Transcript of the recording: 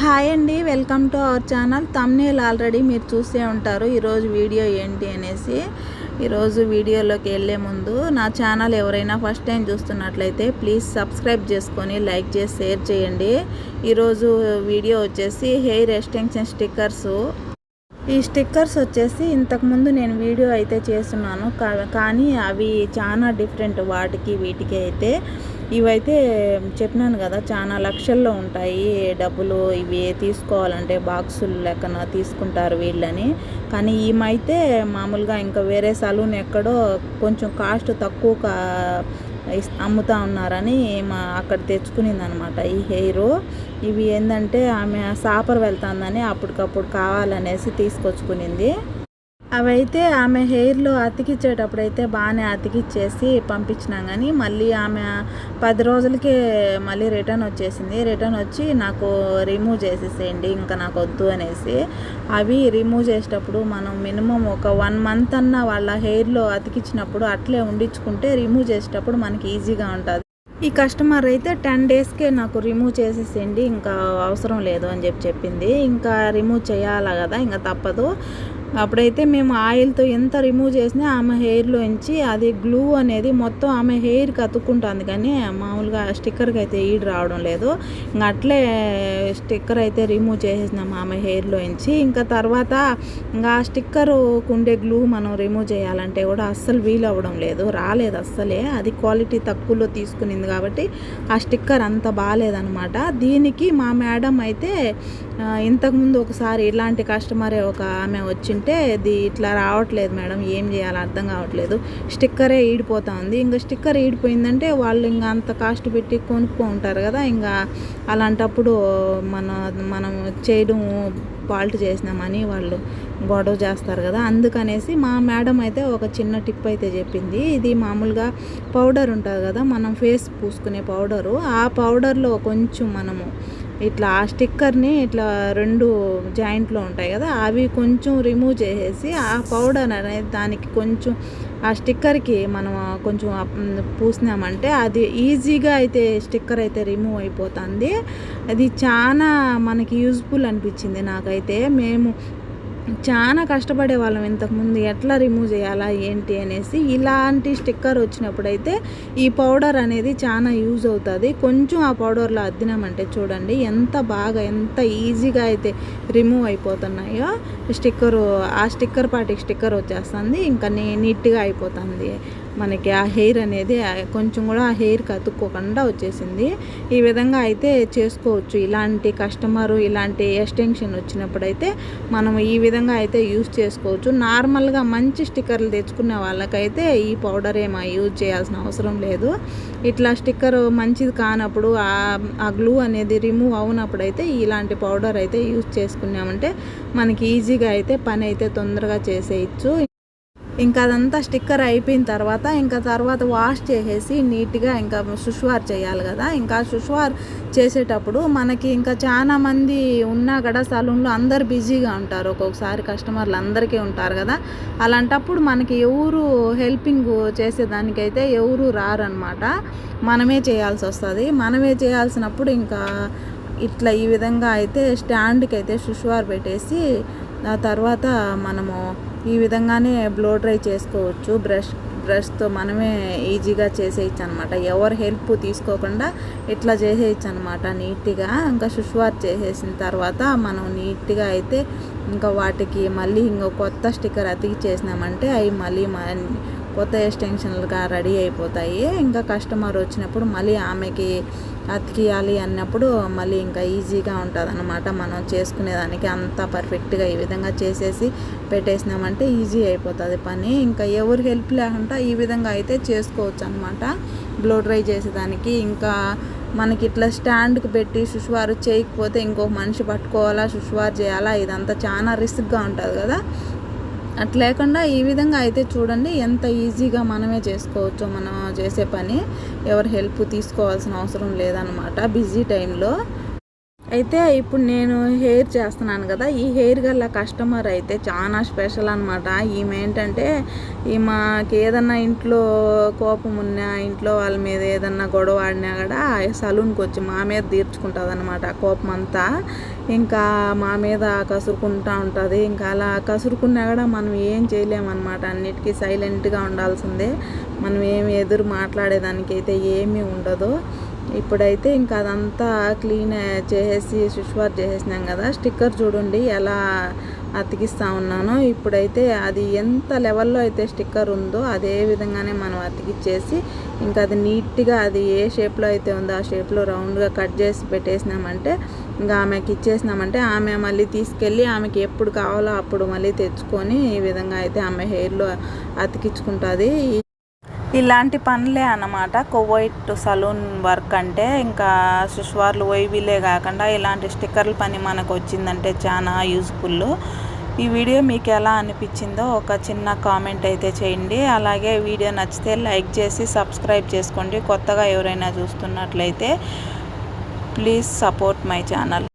Hi అండి welcome to our channel. Thumbnail already మీరు చూసే ఉంటారు. ఈరోజు వీడియో ఏంటి అనేసి. ఈరోజు వీడియోలోకి వెళ్ళే ముందు నా ఛానల్ ఎవరైనా ఫస్ట్ టైం చూస్తున్నట్లయితే ప్లీజ్ సబ్స్క్రైబ్ చేసుకొని లైక్ చేసి షేర్ చేయండి. ఈరోజు వీడియో వచ్చేసి హెయిర్ ఎక్స్టెన్షన్ స్టిక్కర్స్ ఈ స్టిక్కర్స్ వచ్చేసి ఇంతకుముందు నేను వీడియో అయితే చేస్తున్నాను. కా- కానీ అవి చాలా డిఫరెంట్ వాటికి వీటికి అయితే ఇవైతే చెప్పినాను కదా చాలా లక్షల్లో ఉంటాయి డబ్బులు. ఇవి తీసుకోవాలంటే బాక్సులు లెక్కన తీసుకుంటారు వీళ్ళని. కానీ ఈమైతే మామూలుగా ఇంకా వేరే సలూన్ ఎక్కడో కొంచెం కాస్ట్ తక్కువ కా- అమ్ముతా ఉన్నారని మా అక్కడ తెచ్చుకునింది అనమాట ఈ హెయిర్. ఇవి ఏంటంటే ఆమె సాపర్ వెళ్తుందని అప్పటికప్పుడు కావాలనేసి తీసుకొచ్చుకునింది. అవైతే ఆమె హెయిర్లో అతికిచ్చేటప్పుడు అయితే బాగానే అతికిచ్చేసి పంపించినాం కానీ మళ్ళీ ఆమె పది రోజులకే మళ్ళీ రిటర్న్ వచ్చేసింది. రిటర్న్ వచ్చి నాకు రిమూవ్ చేసేసేయండి ఇంకా నాకు వద్దు అనేసి. అవి రిమూవ్ చేసేటప్పుడు మనం మినిమం ఒక వన్ మంత్ అన్న వాళ్ళ హెయిర్లో అతికిచ్చినప్పుడు అట్లే ఉండించుకుంటే రిమూవ్ చేసేటప్పుడు మనకి ఈజీగా ఉంటుంది. ఈ కస్టమర్ అయితే టెన్ డేస్కే నాకు రిమూవ్ చేసేసేయండి ఇంకా అవసరం లేదు అని చెప్పి చెప్పింది. ఇంకా రిమూవ్ చేయాలా కదా ఇంకా తప్పదు. అప్పుడైతే మేము ఆయిల్తో ఎంత రిమూవ్ చేసినా ఆమె హెయిర్లోంచి అది గ్లూ అనేది మొత్తం ఆమె హెయిర్కి అతుక్కుంటుంది కానీ మామూలుగా స్టిక్కర్కి అయితే ఈడ్ రావడం లేదు. ఇంకా అట్లే స్టిక్కర్ అయితే రిమూవ్ చేసేసినాము ఆమె హెయిర్లోంచి ఇంకా తర్వాత ఇంకా ఆ స్టిక్కర్ ఉండే గ్లూ మనం రిమూవ్ చేయాలంటే కూడా అస్సలు వీలు అవ్వడం లేదు రాలేదు అస్సలే. అది క్వాలిటీ తక్కువలో తీసుకునింది కాబట్టి ఆ స్టిక్కర్ అంత బాగాలేదనమాట దీనికి మా మేడం అయితే ఇంతకుముందు ఒకసారి ఇలాంటి కస్టమరే ఒక ఆమె వచ్చింటే ఇది ఇట్లా రావట్లేదు మేడం ఏం చేయాలో అర్థం కావట్లేదు. స్టిక్కరే ఈడిపోతా ఉంది. ఇంకా స్టిక్కర్ ఈడిపోయిందంటే వాళ్ళు ఇంకా అంత కాస్ట్ పెట్టి కొనుక్కో ఉంటారు కదా ఇంకా అలాంటప్పుడు మన మనం చేయడం ఫాల్ట్ చేసినామని వాళ్ళు గొడవ చేస్తారు కదా. అందుకనేసి మా మేడం అయితే ఒక చిన్న టిప్ అయితే చెప్పింది. ఇది మామూలుగా పౌడర్ ఉంటుంది కదా మనం ఫేస్ పూసుకునే పౌడరు. ఆ పౌడర్లో కొంచెం మనము ఇట్లా ఆ స్టిక్కర్ని ఇట్లా రెండు జాయింట్లో ఉంటాయి కదా అవి కొంచెం రిమూవ్ చేసేసి ఆ పౌడర్ అనేది దానికి కొంచెం ఆ స్టిక్కర్కి మనం కొంచెం పూసినామంటే అది ఈజీగా అయితే స్టిక్కర్ అయితే రిమూవ్ అయిపోతుంది. అది చాలా మనకి యూజ్ఫుల్ అనిపించింది నాకైతే. మేము చాలా కష్టపడే వాళ్ళం ఇంతకుముందు. ఎట్లా రిమూవ్ చేయాలా ఏంటి అనేసి ఇలాంటి స్టిక్కర్ వచ్చినప్పుడైతే ఈ పౌడర్ అనేది చాలా యూజ్ అవుతుంది. కొంచెం ఆ పౌడర్లో అద్దినామంటే చూడండి ఎంత బాగా ఎంత ఈజీగా అయితే రిమూవ్ అయిపోతున్నాయో స్టిక్కర్ ఆ స్టిక్కర్ పాటికి స్టిక్కర్ వచ్చేస్తుంది. ఇంకా నీ నీట్గా అయిపోతుంది. మనకి ఆ హెయిర్ అనేది కొంచెం కూడా ఆ హెయిర్కి అతుక్కోకుండా వచ్చేసింది. ఈ విధంగా అయితే చేసుకోవచ్చు. ఇలాంటి కస్టమరు ఇలాంటి ఎక్స్టెన్షన్ వచ్చినప్పుడైతే మనం ఈ విధంగా అయితే యూజ్ చేసుకోవచ్చు. నార్మల్గా మంచి స్టిక్కర్లు తెచ్చుకునే వాళ్ళకైతే ఈ పౌడర్ ఏమో యూజ్ చేయాల్సిన అవసరం లేదు. ఇట్లా స్టిక్కర్ మంచిది కానప్పుడు ఆ ఆ గ్లూ అనేది రిమూవ్ అవునప్పుడు అయితే ఇలాంటి పౌడర్ అయితే యూజ్ చేసుకున్నామంటే మనకి ఈజీగా అయితే పని అయితే తొందరగా చేసేయచ్చు. ఇంకా అదంతా స్టిక్కర్ అయిపోయిన తర్వాత ఇంకా తర్వాత వాష్ చేసేసి నీట్గా ఇంకా సుష్వార్ చేయాలి కదా. ఇంకా సుష్వార్ చేసేటప్పుడు మనకి ఇంకా చాలా మంది ఉన్నా కూడా సలూన్లో అందరు బిజీగా ఉంటారు. ఒక్కొక్కసారి కస్టమర్లు అందరికీ ఉంటారు కదా. అలాంటప్పుడు మనకి ఎవరు హెల్పింగ్ చేసేదానికైతే ఎవరు రారనమాట. మనమే చేయాల్సి వస్తుంది. మనమే చేయాల్సినప్పుడు ఇంకా ఇట్లా ఈ విధంగా అయితే స్టాండ్కి అయితే సుష్వార్ పెట్టేసి ఆ తర్వాత మనము ఈ విధంగానే బ్లో డ్రై చేసుకోవచ్చు. బ్రష్ బ్రష్తో మనమే ఈజీగా చేసేయచ్చు అనమాట ఎవరు హెల్ప్ తీసుకోకుండా ఇట్లా చేసేయచ్చు అనమాట నీట్గా. ఇంకా సుష్వార్ చేసేసిన తర్వాత మనం నీట్గా అయితే ఇంకా వాటికి మళ్ళీ ఇంకో కొత్త స్టిక్కర్ అతికి చేసినామంటే అవి మళ్ళీ కొత్త ఎక్స్టెన్షన్లుగా రెడీ అయిపోతాయి. ఇంకా కస్టమర్ వచ్చినప్పుడు మళ్ళీ ఆమెకి అతికియాలి అన్నప్పుడు మళ్ళీ ఇంకా ఈజీగా ఉంటుంది అనమాట మనం చేసుకునేదానికి అంతా పర్ఫెక్ట్గా ఈ విధంగా చేసేసి పెట్టేసినామంటే ఈజీ అయిపోతుంది పని. ఇంకా ఎవరు హెల్ప్ లేకుండా ఈ విధంగా అయితే చేసుకోవచ్చు అనమాట బ్లో డ్రై చేసేదానికి ఇంకా మనకి ఇట్లా స్టాండ్కి పెట్టి సుష్వారు చేయకపోతే ఇంకొక మనిషి పట్టుకోవాలా సుష్వార్ చేయాలా ఇదంతా చాలా రిస్క్గా ఉంటుంది కదా. అట్లా లేకుండా ఈ విధంగా అయితే చూడండి ఎంత ఈజీగా మనమే చేసుకోవచ్చు మనం చేసే పని. ఎవరి హెల్ప్ తీసుకోవాల్సిన అవసరం లేదనమాట బిజీ టైంలో అయితే ఇప్పుడు నేను హెయిర్ చేస్తున్నాను కదా ఈ హెయిర్ గల్ల కస్టమర్ అయితే చాలా స్పెషల్ అనమాట ఈమె ఏంటంటే ఈమెకి ఏదన్నా ఇంట్లో కోపం ఉన్నా ఇంట్లో వాళ్ళ మీద ఏదన్నా గొడవ ఆడినా కూడా సలూన్కి వచ్చి మా మీద తీర్చుకుంటుంది అనమాట కోపం అంతా. ఇంకా మా మీద కసురుకుంటూ ఉంటుంది. ఇంకా అలా కసురుకున్నా కూడా మనం ఏం చేయలేమన్నమాట. అన్నిటికీ సైలెంట్గా ఉండాల్సిందే. మనం ఏమి ఎదురు మాట్లాడేదానికి అయితే ఏమీ ఉండదు. ఇప్పుడైతే ఇంకా అదంతా క్లీన్ చేసేసి స్విచ్ చేసేసినాం కదా. స్టిక్కర్ చూడండి ఎలా అతికిస్తూ ఉన్నాను. ఇప్పుడైతే అది ఎంత లెవెల్లో అయితే స్టిక్కర్ ఉందో అదే విధంగానే మనం అతికిచ్చేసి ఇంకా అది నీట్గా అది ఏ షేప్లో అయితే ఉందో ఆ షేప్లో రౌండ్గా కట్ చేసి పెట్టేసినామంటే ఇంకా ఆమెకి ఇచ్చేసినామంటే ఆమె మళ్ళీ తీసుకెళ్ళి ఆమెకి ఎప్పుడు కావాలో అప్పుడు మళ్ళీ తెచ్చుకొని ఈ విధంగా అయితే ఆమె హెయిర్లో అతికించుకుంటుంది ఇలాంటి పనులే అన్నమాట. కొవ్వైట్ సలూన్ వర్క్ అంటే ఇంకా సుష్వార్లు వైవీలే కాకుండా ఇలాంటి స్టిక్కర్ల పని మనకు వచ్చిందంటే చాలా యూజ్ఫుల్ ఈ వీడియో మీకు ఎలా అనిపించిందో ఒక చిన్న కామెంట్ అయితే చేయండి. అలాగే వీడియో నచ్చితే లైక్ చేసి సబ్స్క్రైబ్ చేసుకోండి. కొత్తగా ఎవరైనా చూస్తున్నట్లయితే ప్లీజ్ సపోర్ట్ మై ఛానల్.